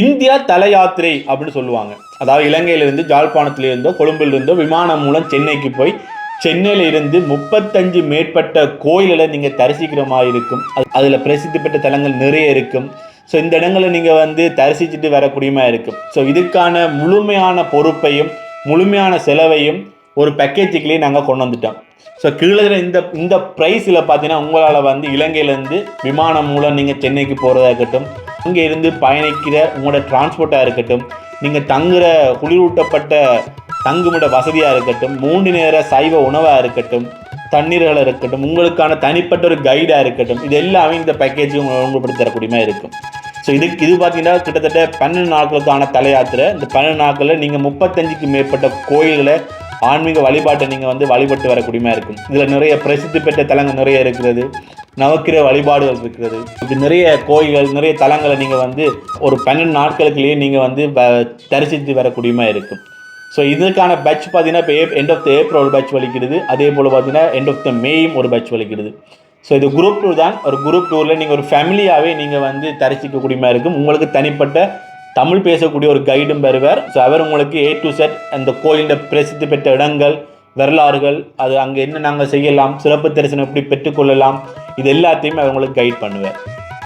India தல யாத்திரை அப்படின்னு சொல்லுவாங்க. அதாவது இலங்கையிலிருந்து ஜாழ்ப்பாணத்திலிருந்தோ கொழும்பிலிருந்தோ விமானம் மூலம் சென்னைக்கு போய் சென்னையில் இருந்து முப்பத்தஞ்சு மேற்பட்ட கோயில்களை நீங்கள் தரிசிக்கிற மாதிரி இருக்கும். அது அதில் பிரசித்தி பெற்ற தலங்கள் நிறைய இருக்கும். ஸோ இந்த இடங்களை நீங்கள் வந்து தரிசிச்சுட்டு வரக்கூடியமா இருக்கும். ஸோ இதுக்கான முழுமையான பொறுப்பையும் முழுமையான செலவையும் ஒரு பேக்கேஜுக்குள்ளேயே நாங்கள் கொண்டு வந்துட்டோம். ஸோ கீழே இந்த இந்த ப்ரைஸில் பார்த்தீங்கன்னா உங்களால் வந்து இலங்கையிலேருந்து விமானம் மூலம் நீங்கள் சென்னைக்கு போகிறதா இருக்கட்டும் அங்கே இருந்து பயணிக்கிற உங்களோட டிரான்ஸ்போர்ட்டாக இருக்கட்டும் நீங்கள் தங்குற குளிரூட்டப்பட்ட தங்குமிட வசதியாக இருக்கட்டும் மூன்று நேர சைவ உணவாக இருக்கட்டும் தண்ணீர்கள் இருக்கட்டும் உங்களுக்கான தனிப்பட்ட ஒரு கைடாக இருக்கட்டும் இது எல்லாமே இந்த பேக்கேஜ் உங்களுக்கு தரக்கூடியமா இருக்கும். ஸோ இதுக்கு இது பார்த்தீங்கன்னா கிட்டத்தட்ட பன்னெண்டு நாட்களுக்கான தலையாத்திரை. இந்த பன்னெண்டு நாட்களில் நீங்கள் முப்பத்தஞ்சுக்கு மேற்பட்ட கோயில்களை ஆன்மீக வழிபாட்டை நீங்கள் வந்து வழிபட்டு வரக்கூடியமா இருக்கும். இதில் நிறைய பிரசித்தி பெற்ற தலங்கள் நிறைய இருக்கிறது. நவக்கிர வழிபாடுகள் இருக்கிறது. இப்படி நிறைய கோயில்கள் நிறைய தலங்களை நீங்கள் வந்து ஒரு பன்னெண்டு நாட்களுக்குள்ளேயே நீங்கள் வந்து தரிசித்து வரக்கூடியமாக இருக்கும். ஸோ இதுக்கான பேட்ச் பார்த்தீங்கன்னா இப்போ எண்ட் ஆஃப் த ஏப்ரல் ஒரு பேட்ச் வலிக்கிறது. அதே போல் பார்த்தீங்கன்னா எண்ட் ஆஃப் த மேயும் ஒரு பேட்ச் வலிக்கிறது. ஸோ இது குரூப் டூர் தான். ஒரு குரூப் டூரில் நீங்கள் ஒரு ஃபேமிலியாகவே நீங்கள் வந்து தரிசிக்கக்கூடியமா இருக்கும். உங்களுக்கு தனிப்பட்ட தமிழ் பேசக்கூடிய ஒரு கைடும் வருவார். ஸோ அவர் உங்களுக்கு ஏ டு செட் அந்த கோயிலில் பிரசித்தி பெற்ற இடங்கள் வரலாறுகள் அது அங்கே என்ன நாங்கள் செய்யலாம் சிறப்பு தரிசனம் எப்படி பெற்றுக்கொள்ளலாம் இது எல்லாத்தையுமே அவங்களுக்கு கைட் பண்ணுவேன்.